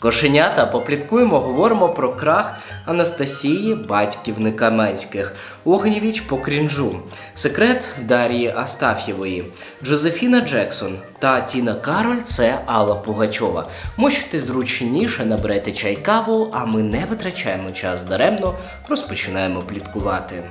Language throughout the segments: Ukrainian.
Кошенята, попліткуємо, говоримо про крах Анастасії, батьківни Каменських, Огнєвіч по крінжу, секрет Дарії Астаф'євої, Джозефіна Джексон та Тіна Кароль це Алла Пугачова. Мощуйте зручніше, наберете чай каву, а ми не витрачаємо час даремно, розпочинаємо пліткувати.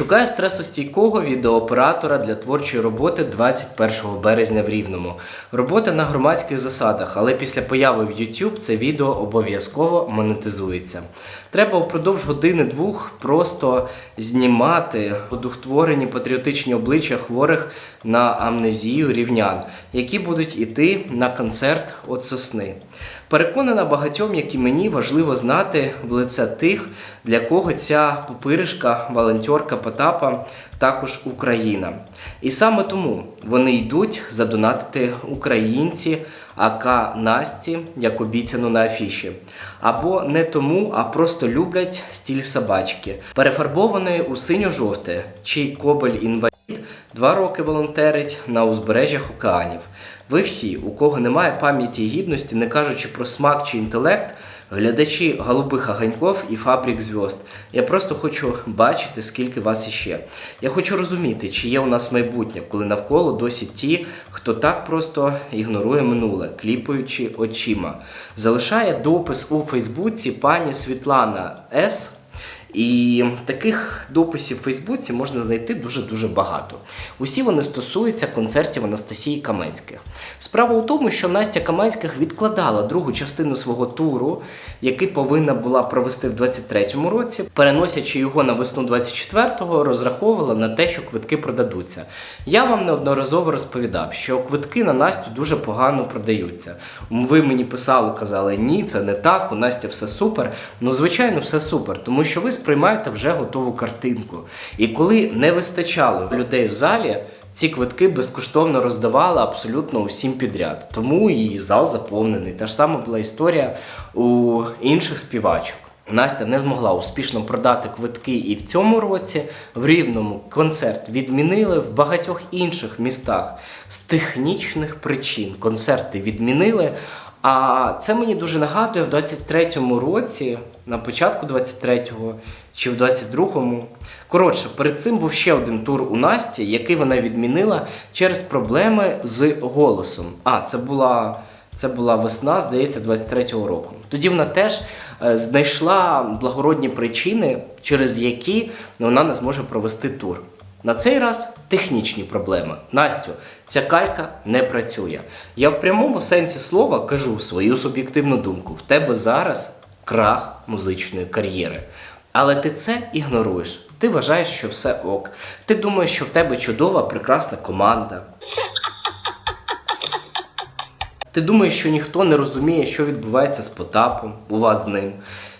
Шукаю стресостійкого відеооператора для творчої роботи 21 березня в Рівному. Робота на громадських засадах, але після появи в YouTube це відео обов'язково монетизується. Треба впродовж години-двох просто знімати одухотворені патріотичні обличчя хворих на амнезію рівнян, які будуть іти на концерт от сосни. Переконана багатьом, як і мені, важливо знати в лице тих, для кого ця пупиришка, волонтерка Потапа також Україна. І саме тому вони йдуть задонатити українці АК Насті, як обіцяно на афіші. Або не тому, а просто люблять стіль собачки, перефарбованої у синьо-жовте, чий кобель інвалід два роки волонтерить на узбережжях океанів. Ви всі, у кого немає пам'яті і гідності, не кажучи про смак чи інтелект, глядачі голубих огоньков і фабрик зв'язд. Я просто хочу бачити, скільки вас іще. Я хочу розуміти, чи є у нас майбутнє, коли навколо досі ті, хто так просто ігнорує минуле, кліпаючи очима. Залишає допис у Фейсбуці пані Світлана С. І таких дописів в Фейсбуці можна знайти дуже-дуже багато. Усі вони стосуються концертів Анастасії Каменських. Справа у тому, що Настя Каменських відкладала другу частину свого туру, який повинна була провести в 23-му році, переносячи його на весну 24-го, розраховувала на те, що квитки продадуться. Я вам неодноразово розповідав, що квитки на Настю дуже погано продаються. Ви мені писали, казали, ні, це не так, у Насті все супер. Ну, звичайно, все супер, тому що ви сприймаєте вже готову картинку. І коли не вистачало людей в залі, ці квитки безкоштовно роздавали абсолютно усім підряд. Тому і зал заповнений. Та ж сама була історія у інших співачок. Настя не змогла успішно продати квитки і в цьому році. В Рівному концерт відмінили в багатьох інших містах з технічних причин. Концерти відмінили. А це мені дуже нагадує в 23-му році, на початку 23-го чи в 22-му. Коротше, перед цим був ще один тур у Насті, який вона відмінила через проблеми з голосом. А, це була. Це була весна, здається, 23-го року. Тоді вона теж е, знайшла благородні причини, через які вона не зможе провести тур. На цей раз технічні проблеми. Настю, ця калька не працює. Я в прямому сенсі слова кажу свою суб'єктивну думку. В тебе зараз крах музичної кар'єри. Але ти це ігноруєш. Ти вважаєш, що все ок. Ти думаєш, що в тебе чудова, прекрасна команда. Ти думаєш, що ніхто не розуміє, що відбувається з Потапом, у вас з ним.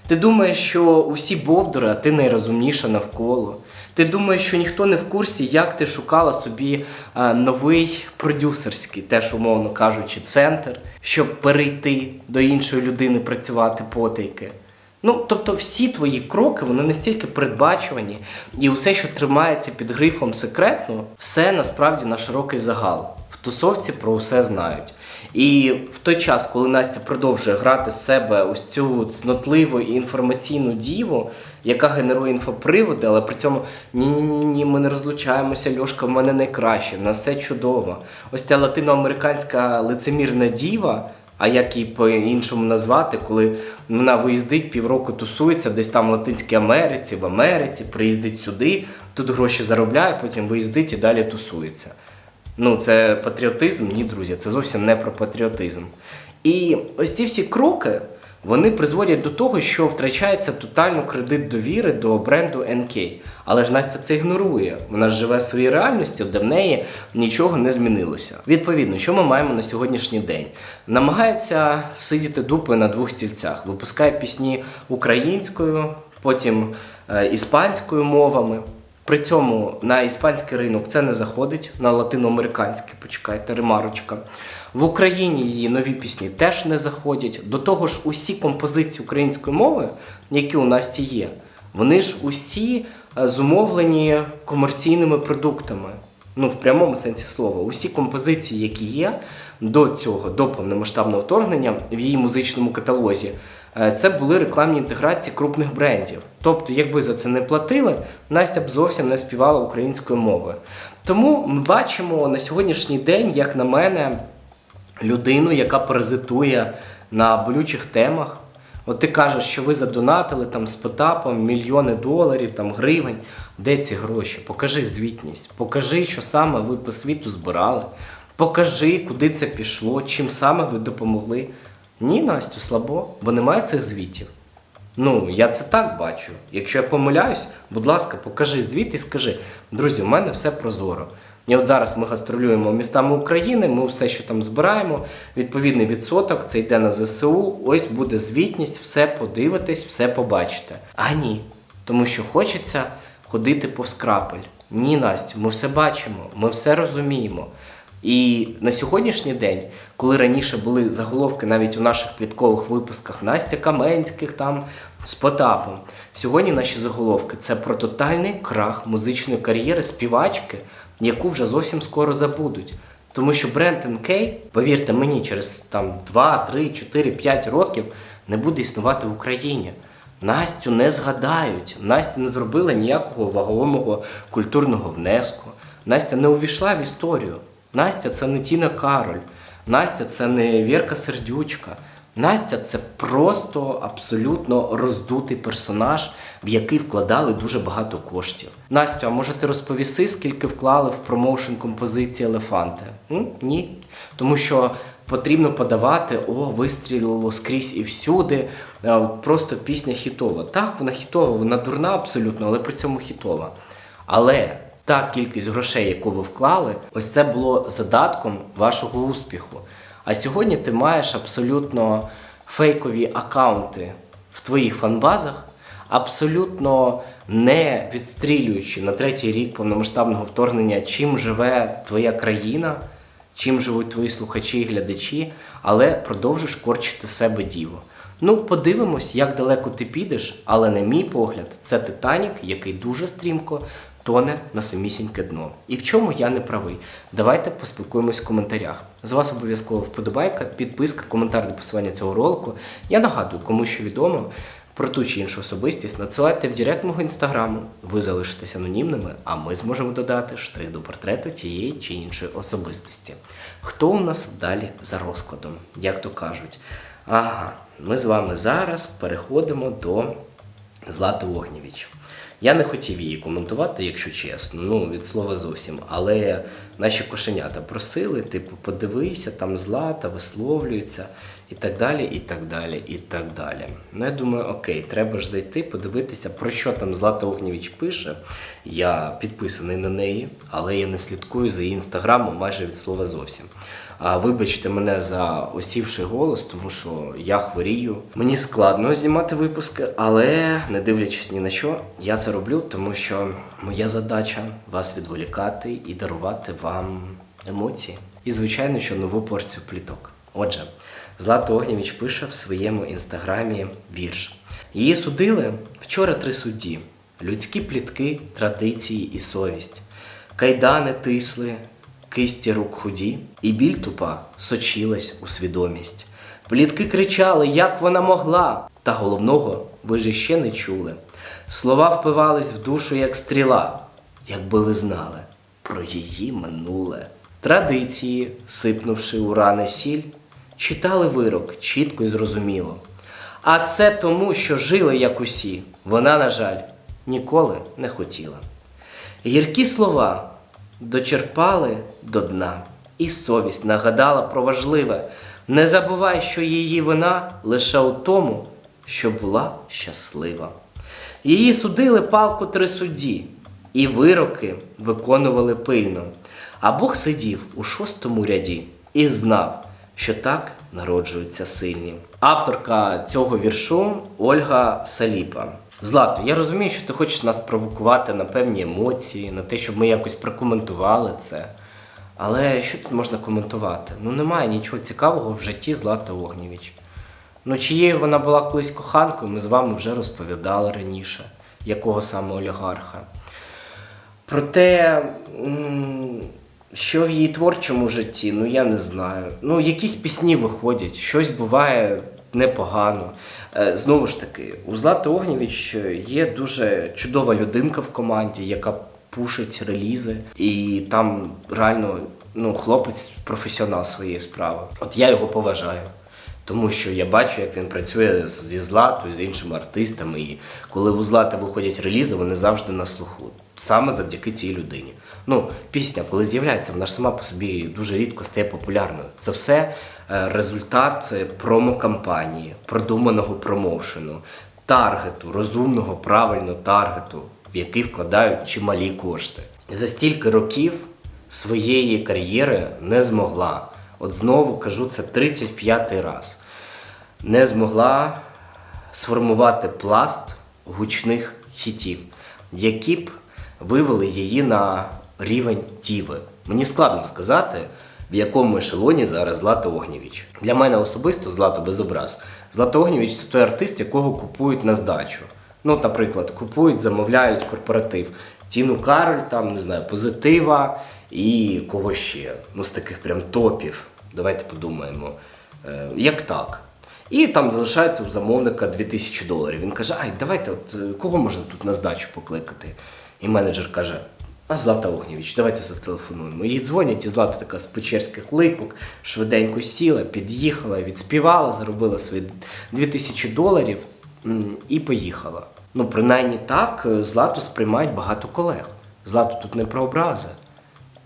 Ти думаєш, що усі бовдури, а ти найрозумніша навколо. Ти думаєш, що ніхто не в курсі, як ти шукала собі е, новий продюсерський, теж умовно кажучи, центр, щоб перейти до іншої людини працювати потайки. Ну, тобто, всі твої кроки вони настільки передбачувані, і усе, що тримається під грифом секретно, все насправді на широкий загал. В тусовці про усе знають. І в той час, коли Настя продовжує грати з себе ось цю цнотливу і інформаційну діву, яка генерує інфоприводи, але при цьому ні-ні ні, ми не розлучаємося, Льошка в мене найкраще, на все чудово. Ось ця латиноамериканська лицемірна діва. А як її по-іншому назвати, коли вона виїздить півроку тусується десь там в Латинській Америці, в Америці, приїздить сюди, тут гроші заробляє, потім виїздить і далі тусується. Ну, це патріотизм? Ні, друзі, це зовсім не про патріотизм. І ось ці всі кроки вони призводять до того, що втрачається тотально кредит довіри до бренду NK. Але ж Настя це ігнорує. Вона ж живе в своїй реальності, де в неї нічого не змінилося. Відповідно, що ми маємо на сьогоднішній день? Намагається всидіти дупою на двох стільцях, випускає пісні українською, потім е, іспанською мовами. При цьому на іспанський ринок це не заходить, на латиноамериканський, почекайте, ремарочка. В Україні її нові пісні теж не заходять. До того ж, усі композиції української мови, які у Насті є, вони ж усі е, зумовлені комерційними продуктами. Ну, в прямому сенсі слова. Усі композиції, які є до цього, до повномасштабного вторгнення в її музичному каталозі, це були рекламні інтеграції крупних брендів. Тобто, якби за це не платили, Настя б зовсім не співала українською мовою. Тому ми бачимо на сьогоднішній день, як на мене, людину, яка паразитує на болючих темах. От ти кажеш, що ви задонатили там з Потапом мільйони доларів, там гривень. Де ці гроші? Покажи звітність, покажи, що саме ви по світу збирали. Покажи, куди це пішло, чим саме ви допомогли. Ні, Настю, слабо, бо немає цих звітів. Ну, я це так бачу. Якщо я помиляюсь, будь ласка, покажи звіт і скажи, друзі, у мене все прозоро. І от зараз ми гастролюємо містами України, ми все, що там збираємо, відповідний відсоток, це йде на ЗСУ. Ось буде звітність, все подивитесь, все побачите. А ні, тому що хочеться ходити повз крапель. Ні, Настю, ми все бачимо, ми все розуміємо. І на сьогоднішній день, коли раніше були заголовки навіть у наших пліткових випусках Настя Каменських там з Потапом, сьогодні наші заголовки це про тотальний крах музичної кар'єри співачки, яку вже зовсім скоро забудуть. Тому що бренд NK, повірте мені, через там 2, 3, 4, 5 років не буде існувати в Україні. Настю не згадають. Настя не зробила ніякого вагомого культурного внеску. Настя не увійшла в історію. Настя це не Тіна Кароль. Настя це не Вірка Сердючка. Настя це просто абсолютно роздутий персонаж, в який вкладали дуже багато коштів. Настю, а може ти розповіси, скільки вклали в промоушен композиції Елефанти? М? Ні. Тому що потрібно подавати, о, вистрілило скрізь і всюди. е, Просто пісня хітова. Так, вона хітова, вона дурна абсолютно, але при цьому хітова. Але та кількість грошей, яку ви вклали, ось це було задатком вашого успіху. А сьогодні ти маєш абсолютно фейкові акаунти в твоїх фанбазах, абсолютно не відстрілюючи на третій рік повномасштабного вторгнення, чим живе твоя країна, чим живуть твої слухачі і глядачі, але продовжиш корчити себе діво. Ну, подивимось, як далеко ти підеш, але на мій погляд, це Титанік, який дуже стрімко тоне на самісіньке дно. І в чому я не правий? Давайте поспілкуємось в коментарях. З вас обов'язково вподобайка, підписка, коментар до посилання цього ролику. Я нагадую, кому що відомо про ту чи іншу особистість, надсилайте в директ мого інстаграму. Ви залишитесь анонімними, а ми зможемо додати штрих до портрету тієї чи іншої особистості. Хто у нас далі за розкладом, як то кажуть? Ага, ми з вами зараз переходимо до Злати Огнєвіч. Я не хотів її коментувати, якщо чесно, ну від слова зовсім. Але наші кошенята просили, типу, подивися, там злата висловлюється і так далі, і так далі, і так далі. Ну, я думаю, окей, треба ж зайти, подивитися, про що там Злата Огнєвіч пише. Я підписаний на неї, але я не слідкую за її інстаграмом майже від слова зовсім. Вибачте мене за осівший голос, тому що я хворію. Мені складно знімати випуски, але не дивлячись ні на що, я це роблю, тому що моя задача вас відволікати і дарувати вам емоції. І, звичайно, що нову порцію пліток. Отже, Злата Огнєвіч пише в своєму інстаграмі вірш. Її судили вчора три судді: людські плітки, традиції і совість. Кайдани тисли, кисті рук худі, і біль тупа сочилась у свідомість. Плітки кричали, як вона могла, та головного ви ж іще не чули. Слова впивались в душу, як стріла, якби ви знали про її минуле. Традиції, сипнувши у рани сіль, читали вирок чітко і зрозуміло. А це тому, що жили як усі, вона, на жаль, ніколи не хотіла. Гіркі слова дочерпали до дна, і совість нагадала про важливе. Не забувай, що її вина лише у тому, що була щаслива. Її судили палку три судді, і вироки виконували пильно. А Бог сидів у шостому ряді і знав, що так народжуються сильні. Авторка цього віршу Ольга Саліпа. Злато, я розумію, що ти хочеш нас провокувати на певні емоції, на те, щоб ми якось прокоментували це. Але що тут можна коментувати? Ну немає нічого цікавого в житті Злати Огнєвіч. Ну, чиєю вона була колись коханкою, ми з вами вже розповідали раніше, якого саме олігарха. Про те, що в її творчому житті, ну я не знаю. Ну, якісь пісні виходять, щось буває непогано. Е, Знову ж таки, у Злати Огнєвіч є дуже чудова людинка в команді, яка пушить релізи, і там реально ну, хлопець професіонал своєї справи. От я його поважаю. Тому що я бачу, як він працює зі Златою, з іншими артистами. І коли у Злати виходять релізи, вони завжди на слуху. Саме завдяки цій людині. Ну, пісня, коли з'являється, вона ж сама по собі дуже рідко стає популярною. Це все е, результат е, промо-кампанії, продуманого промоушену, таргету, розумного, правильного таргету, в який вкладають чималі кошти. За стільки років своєї кар'єри не змогла. От знову кажу, це 35-й раз. Не змогла сформувати пласт гучних хітів, які б вивели її на рівень Тіви. Мені складно сказати, в якому ешелоні зараз Злата Огнєвіч. Для мене особисто Злато без образ. Злата Огнєвіч це той артист, якого купують на здачу. Ну, наприклад, купують, замовляють корпоратив. Тіну Кароль, там, не знаю, позитива і кого ще. Ну, з таких прям топів. Давайте подумаємо. Е, як так? І там залишається у замовника 2000 доларів. Він каже: Ай, давайте, от е, кого можна тут на здачу покликати? І менеджер каже: А Злата Огнєвіч, давайте зателефонуємо. Їй дзвонять, і Злата така з печерських липок, швиденько сіла, під'їхала, відспівала, заробила свої 2000 доларів і поїхала. Ну, принаймні так е, Злату сприймають багато колег. Злату тут не про образи.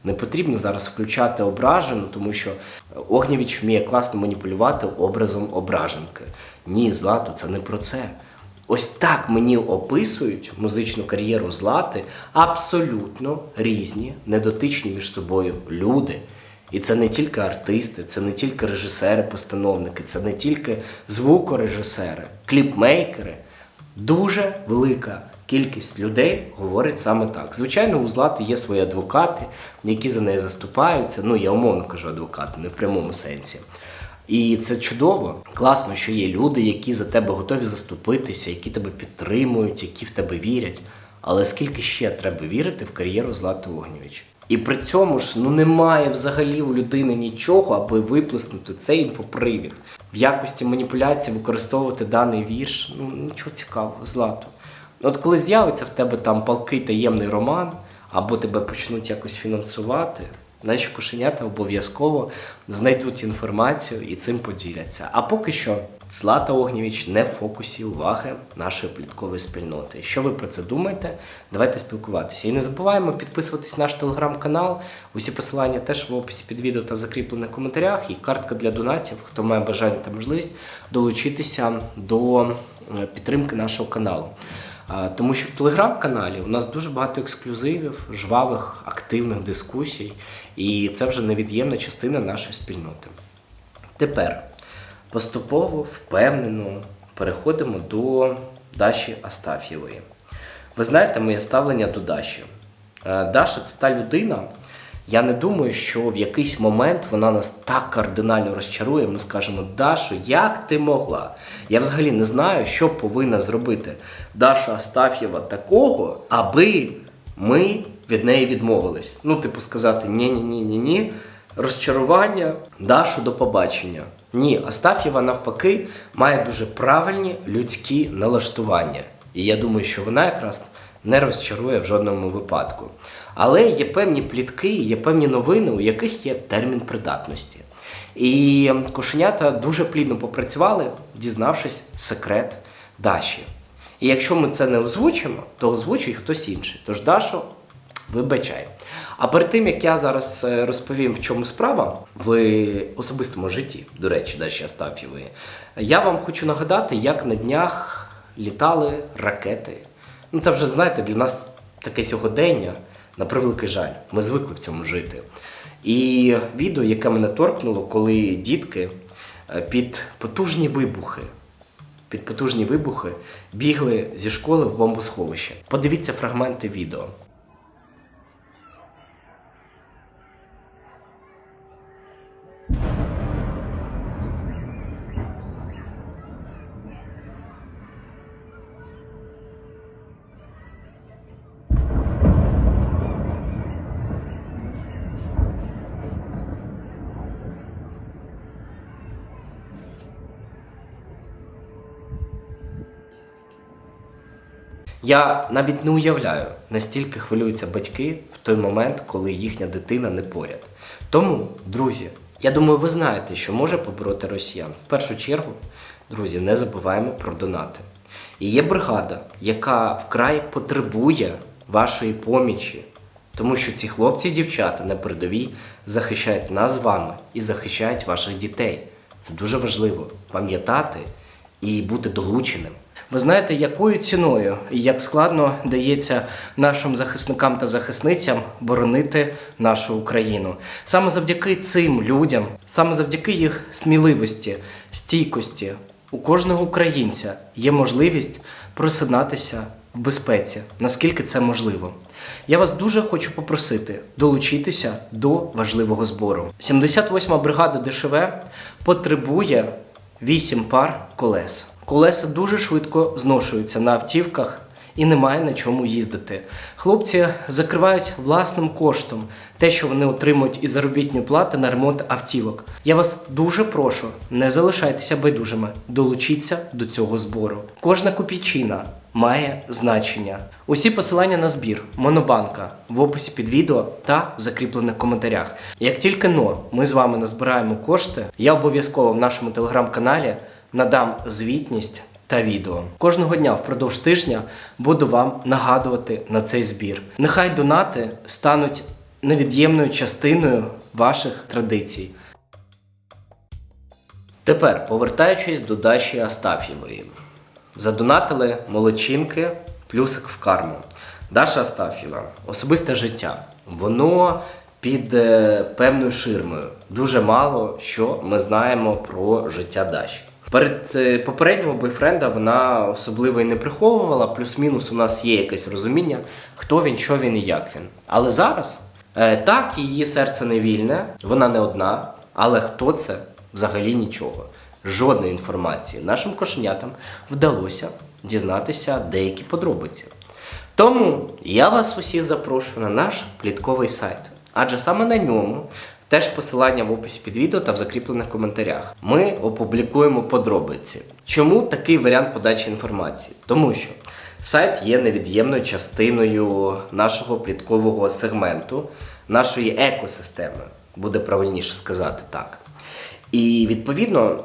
Не потрібно зараз включати ображену, тому що Огнєвіч вміє класно маніпулювати образом ображенки. Ні, Злато, це не про це. Ось так мені описують музичну кар'єру Злати абсолютно різні, недотичні між собою люди. І це не тільки артисти, це не тільки режисери, постановники, це не тільки звукорежисери, кліпмейкери. Дуже велика кількість людей говорить саме так. Звичайно, у Злати є свої адвокати, які за неї заступаються. Ну, я умовно кажу адвокати, не в прямому сенсі. І це чудово. Класно, що є люди, які за тебе готові заступитися, які тебе підтримують, які в тебе вірять. Але скільки ще треба вірити в кар'єру Злати Огнєвіч? І при цьому ж ну немає взагалі у людини нічого, аби виплеснути цей інфопривід. В якості маніпуляції використовувати даний вірш. Ну нічого цікавого, злато. От коли з'явиться в тебе там палкий таємний роман, або тебе почнуть якось фінансувати, наші кошенята обов'язково знайдуть інформацію і цим поділяться. А поки що Злата Огнєвіч не в фокусі уваги нашої пліткової спільноти. Що ви про це думаєте? Давайте спілкуватися. І не забуваємо підписуватись на наш телеграм-канал. Усі посилання теж в описі під відео та в закріплених коментарях. І картка для донатів, хто має бажання та можливість долучитися до е, підтримки нашого каналу. Тому що в телеграм-каналі у нас дуже багато ексклюзивів, жвавих, активних дискусій, і це вже невід'ємна частина нашої спільноти. Тепер поступово, впевнено переходимо до Даші Астаф'євої. Ви знаєте моє ставлення до Даші. Е, Даша це та людина. Я не думаю, що в якийсь момент вона нас так кардинально розчарує. Ми скажемо, Дашо, як ти могла? Я взагалі не знаю, що повинна зробити Даша Астаф'єва такого, аби ми від неї відмовились. Ну, типу, сказати ні-ні-ні-ні-ні. Розчарування, Дашу до побачення. Ні, Астаф'єва навпаки має дуже правильні людські налаштування. І я думаю, що вона якраз не розчарує в жодному випадку. Але є певні плітки, є певні новини, у яких є термін придатності. І кошенята дуже плідно попрацювали, дізнавшись секрет Даші. І якщо ми це не озвучимо, то озвучує хтось інший. Тож Дашо, вибачай. А перед тим як я зараз е, розповім, в чому справа в особистому житті, до речі, Даші Астаф'євої, я вам хочу нагадати, як на днях літали ракети. Ну, це вже знаєте, для нас таке сьогодення, на превеликий жаль. Ми звикли в цьому жити. І відео, яке мене торкнуло, коли дітки е, під потужні вибухи. Під потужні вибухи бігли зі школи в бомбосховище. Подивіться фрагменти відео. Я навіть не уявляю, настільки хвилюються батьки в той момент, коли їхня дитина не поряд. Тому, друзі, я думаю, ви знаєте, що може побороти росіян. В першу чергу, друзі, не забуваємо про донати. І є бригада, яка вкрай потребує вашої помічі, тому що ці хлопці і дівчата на передовій захищають нас з вами і захищають ваших дітей. Це дуже важливо пам'ятати і бути долученим. Ви знаєте, якою ціною і як складно дається нашим захисникам та захисницям боронити нашу Україну. Саме завдяки цим людям, саме завдяки їх сміливості, стійкості, у кожного українця є можливість просинатися в безпеці, наскільки це можливо. Я вас дуже хочу попросити долучитися до важливого збору. 78-ма бригада ДШВ потребує 8 пар колес. Колеса дуже швидко зношуються на автівках і немає на чому їздити. Хлопці закривають власним коштом те, що вони отримують із заробітної плати на ремонт автівок. Я вас дуже прошу, не залишайтеся байдужими, долучіться до цього збору. Кожна копійчина має значення. Усі посилання на збір Монобанка в описі під відео та в закріплених коментарях. Як тільки но ми з вами назбираємо кошти, я обов'язково в нашому телеграм-каналі надам звітність та відео. Кожного дня впродовж тижня буду вам нагадувати на цей збір. Нехай донати стануть невід'ємною частиною ваших традицій. Тепер, повертаючись до Даші Астафєвої, задонатили молодчинки, плюсик в карму. Даша Астафєва, особисте життя. Воно під е, певною ширмою. Дуже мало що ми знаємо про життя Даші. Перед е, попереднього бойфренда вона особливо і не приховувала, плюс-мінус у нас є якесь розуміння, хто він, що він і як він. Але зараз е, так, її серце не вільне, вона не одна, але хто це взагалі нічого. Жодної інформації нашим кошенятам вдалося дізнатися деякі подробиці. Тому я вас усіх запрошую на наш плітковий сайт, адже саме на ньому теж посилання в описі під відео та в закріплених коментарях. Ми опублікуємо подробиці. Чому такий варіант подачі інформації? Тому що сайт є невід'ємною частиною нашого пліткового сегменту, нашої екосистеми, буде правильніше сказати так. І відповідно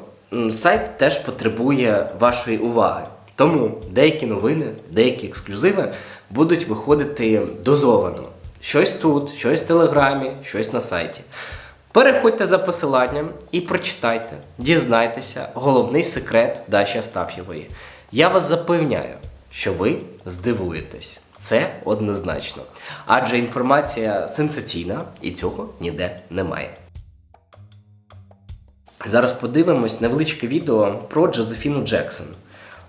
сайт теж потребує вашої уваги. Тому деякі новини, деякі ексклюзиви будуть виходити дозовано. Щось тут, щось в телеграмі, щось на сайті. Переходьте за посиланням і прочитайте, дізнайтеся головний секрет Даші Астаф'євої. Я вас запевняю, що ви здивуєтесь. Це однозначно. Адже інформація сенсаційна і цього ніде немає. Зараз подивимось невеличке відео про Джозефіну Джексон.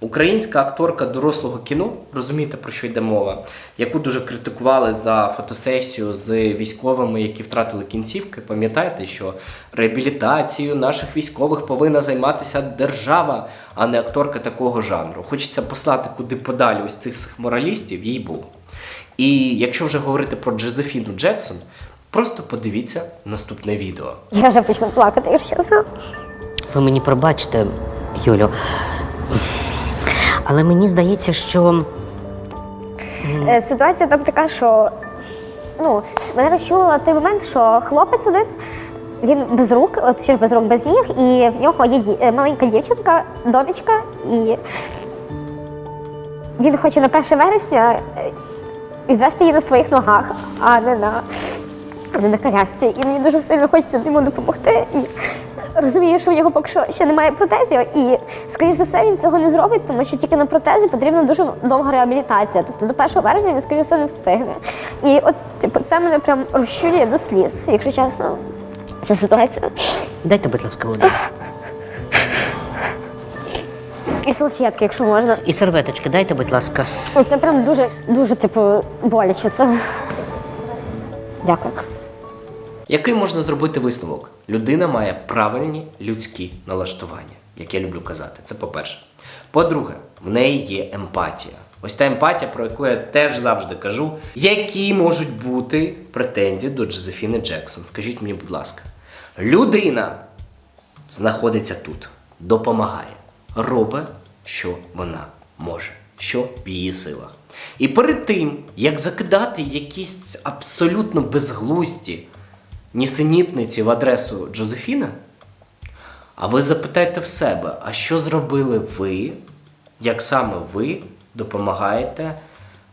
Українська акторка дорослого кіно, розумієте про що йде мова, яку дуже критикували за фотосесію з військовими, які втратили кінцівки. Пам'ятаєте, що реабілітацією наших військових повинна займатися держава, а не акторка такого жанру. Хочеться послати куди подалі ось цих всіх моралістів, їй був. І якщо вже говорити про Джозефіну Джексон, просто подивіться наступне відео. Я вже почну плакати, якщо чесно. Ви мені пробачте, Юлю. Але мені здається, що Е, Ситуація там така, що ну, мене розчулила той момент, що хлопець один, він без рук, от ж без рук, без ніг, і в нього є ді- е, маленька дівчинка, донечка, і він хоче на 1 вересня е, відвести її на своїх ногах, а не на, не на колясці. І мені дуже сильно хочеться йому допомогти. І розумію, що в нього поки що ще немає протезів, і, скоріш за все, він цього не зробить, тому що тільки на протези потрібна дуже довга реабілітація. Тобто до 1 березня він, скоріш за все, не встигне. І от типу, це мене прям розчулює до сліз, якщо чесно. Ця ситуація. дайте, будь ласка, воду. І салфетки, якщо можна. І серветочки, дайте, будь ласка. Це прям дуже, дуже, типу, боляче. Це. Дякую. Який можна зробити висновок? Людина має правильні людські налаштування, як я люблю казати. Це по-перше. По-друге, в неї є емпатія. Ось та емпатія, про яку я теж завжди кажу, які можуть бути претензії до Джозефіни Джексон. Скажіть мені, будь ласка, людина знаходиться тут, допомагає, робить, що вона може, що в її силах. І перед тим, як закидати якісь абсолютно безглузді нісенітниці в адресу Джозефіна, а ви запитайте в себе, а що зробили ви, як саме ви допомагаєте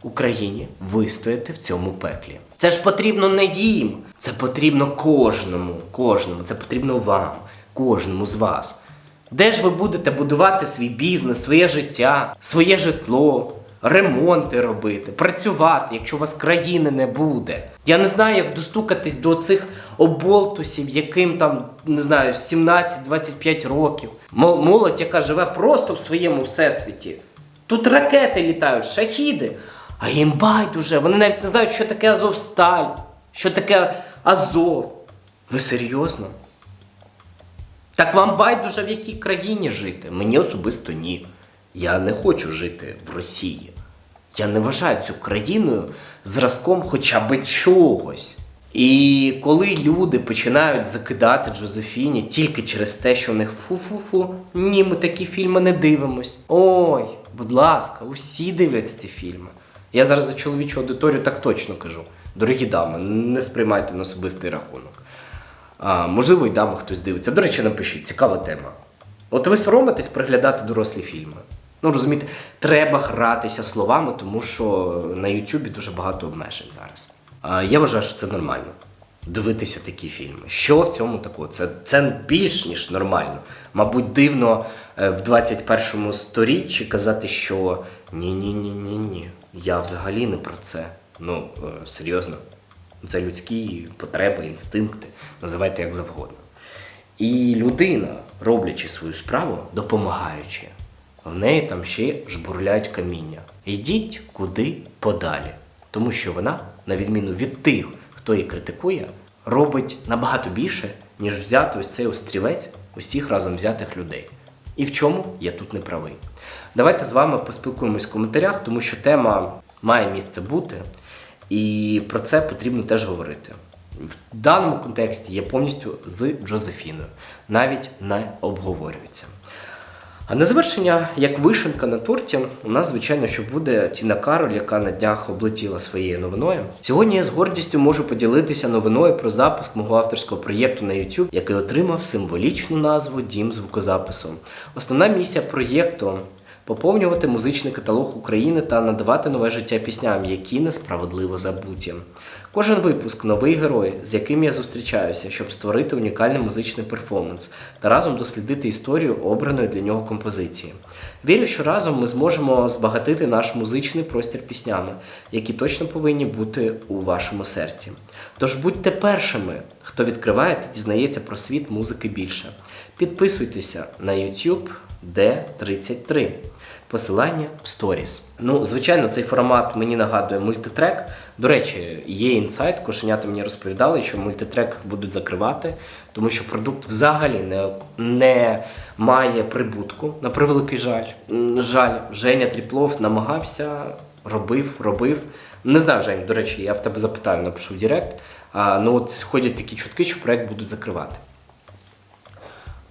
Україні вистояти в цьому пеклі? Це ж потрібно не їм, це потрібно кожному, кожному, це потрібно вам, кожному з вас. Де ж ви будете будувати свій бізнес, своє життя, своє житло, ремонти робити, працювати, якщо у вас країни не буде? Я не знаю, як достукатись до цих оболтусів, яким там, не знаю, 17-25 років. Молодь, яка живе просто в своєму всесвіті. Тут ракети літають, шахіди, а їм байдуже. Вони навіть не знають, що таке Азовсталь, що таке Азов. Ви серйозно? Так вам байдуже в якій країні жити? Мені особисто ні. Я не хочу жити в Росії. Я не вважаю цю країною зразком хоча б чогось. І коли люди починають закидати Джозефіні тільки через те, що у них фу-фу-фу, ні, ми такі фільми не дивимось. Ой, будь ласка, усі дивляться ці фільми. Я зараз за чоловічу аудиторію так точно кажу. Дорогі дами, не сприймайте на особистий рахунок. А, можливо, і дами хтось дивиться. До речі, напишіть, цікава тема. От ви соромитесь приглядати дорослі фільми. Ну, розумієте, треба гратися словами, тому що на Ютубі дуже багато обмежень зараз. Я вважаю, що це нормально. Дивитися такі фільми. Що в цьому такого? Це, це більш ніж нормально. Мабуть, дивно е, в 21 сторіччі казати, що ні-ні-ні-ні-ні. Я взагалі не про це. Ну, е, серйозно. Це людські потреби, інстинкти, називайте як завгодно. І людина, роблячи свою справу, допомагаючи, в неї там ще жбурляють каміння. Йдіть куди подалі. Тому що вона, на відміну від тих, хто її критикує, робить набагато більше, ніж взяти ось цей острівець усіх разом взятих людей. І в чому я тут не правий. Давайте з вами поспілкуємось в коментарях, тому що тема має місце бути, і про це потрібно теж говорити. В даному контексті я повністю з Джозефіною, навіть не обговорюється. А на завершення, як вишенка на торті, у нас, звичайно, що буде Тіна Кароль, яка на днях облетіла своєю новиною. Сьогодні я з гордістю можу поділитися новиною про запуск мого авторського проєкту на YouTube, який отримав символічну назву Дім звукозапису. Основна місія проєкту поповнювати музичний каталог України та надавати нове життя пісням, які несправедливо забуті. Кожен випуск новий герой, з яким я зустрічаюся, щоб створити унікальний музичний перформанс та разом дослідити історію обраної для нього композиції. Вірю, що разом ми зможемо збагатити наш музичний простір піснями, які точно повинні бути у вашому серці. Тож будьте першими, хто відкриває та дізнається про світ музики більше. Підписуйтеся на YouTube D33. Посилання в сторіс. Ну, звичайно, цей формат мені нагадує мультитрек. До речі, є інсайт, кошенята мені розповідали, що мультитрек будуть закривати, тому що продукт взагалі не, не має прибутку, на превеликий жаль. Жаль, Женя Тріплов намагався, робив, робив. Не знаю, Жень, до речі, я в тебе запитаю, напишу в Директ. А, ну от ходять такі чутки, що проект будуть закривати.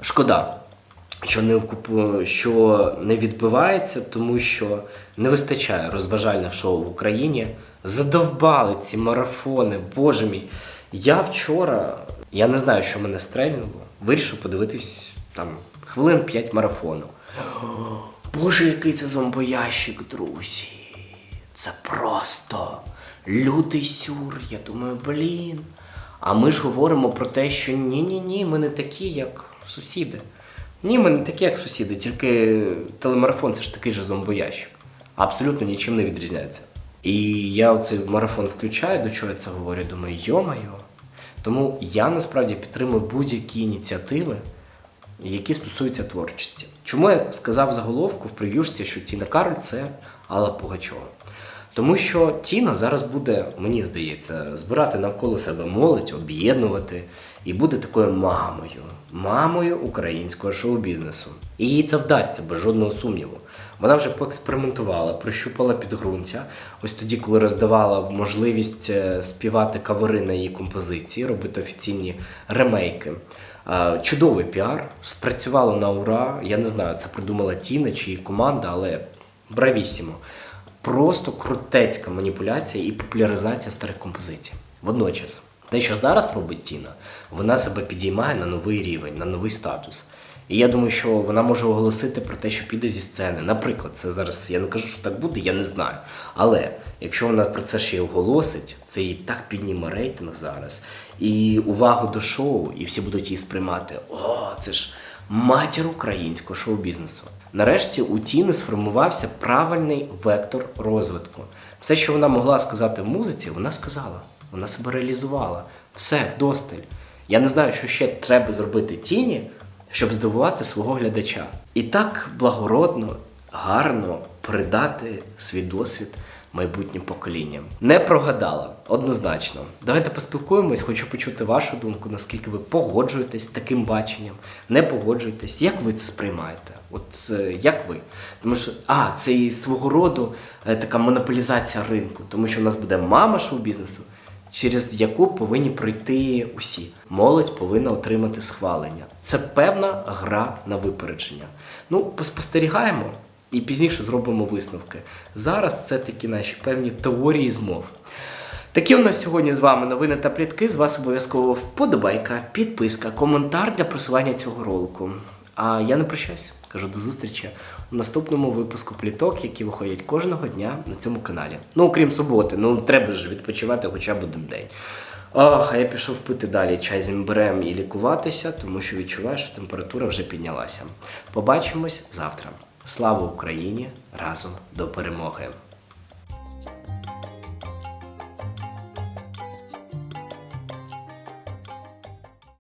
Шкода, що не окупу- що не відбувається, тому що не вистачає розважальних шоу в Україні. Задовбали ці марафони, боже мій. Я вчора, я не знаю, що мене стрельнуло, вирішив подивитись там хвилин 5 марафону. Боже, який це зомбоящик, друзі. Це просто лютий сюр. Я думаю, блін. А ми ж говоримо про те, що ні-ні-ні, ми не такі, як сусіди. Ні, ми не такі, як сусіди, тільки телемарафон це ж такий же зомбоящик. Абсолютно нічим не відрізняється. І я оцей марафон включаю, до чого я це говорю, думаю, йо-майо. Тому я насправді підтримую будь-які ініціативи, які стосуються творчості. Чому я сказав заголовку в прев'юшці, що Тіна Кароль це Алла Пугачова? Тому що Тіна зараз буде, мені здається, збирати навколо себе молодь, об'єднувати і буде такою мамою, мамою українського шоу-бізнесу. І їй це вдасться без жодного сумніву. Вона вже поекспериментувала, прощупала підґрунтя. Ось тоді, коли роздавала можливість е, співати кавери на її композиції, робити офіційні ремейки. Чудовий піар, спрацювало на ура. Я не знаю, це придумала Тіна чи її команда, але бравісімо. просто крутецька маніпуляція і популяризація старих композицій. Водночас, те, що зараз робить Тіна, вона себе підіймає на новий рівень, на новий статус. І я думаю, що вона може оголосити про те, що піде зі сцени. Наприклад, це зараз я не кажу, що так буде, я не знаю. Але якщо вона про це ще й оголосить, це їй так підніме рейтинг зараз і увагу до шоу, і всі будуть її сприймати. О, це ж матір українського шоу-бізнесу. Нарешті у Тіни сформувався правильний вектор розвитку. Все, що вона могла сказати в музиці, вона сказала. Вона себе реалізувала. Все, вдосталь. Я не знаю, що ще треба зробити тіні, щоб здивувати свого глядача. І так благородно, гарно передати свій досвід майбутнім поколінням. Не прогадала, однозначно. Давайте поспілкуємось, хочу почути вашу думку, наскільки ви погоджуєтесь з таким баченням, не погоджуєтесь, як ви це сприймаєте? От е, як ви? Тому що, а, це і свого роду е, така монополізація ринку, тому що у нас буде мама шоу-бізнесу, через яку повинні пройти усі. Молодь повинна отримати схвалення. Це певна гра на випередження. Ну, поспостерігаємо і пізніше зробимо висновки. Зараз це такі наші певні теорії змов. Такі у нас сьогодні з вами новини та плітки. З вас обов'язково вподобайка, підписка, коментар для просування цього ролику. А я не прощаюсь. Кажу до зустрічі у наступному випуску пліток, які виходять кожного дня на цьому каналі. Ну, окрім суботи, ну треба ж відпочивати хоча б один день. Ох, а я пішов пити далі чай з імбирем і лікуватися, тому що відчуваю, що температура вже піднялася. Побачимось завтра. Слава Україні! Разом до перемоги!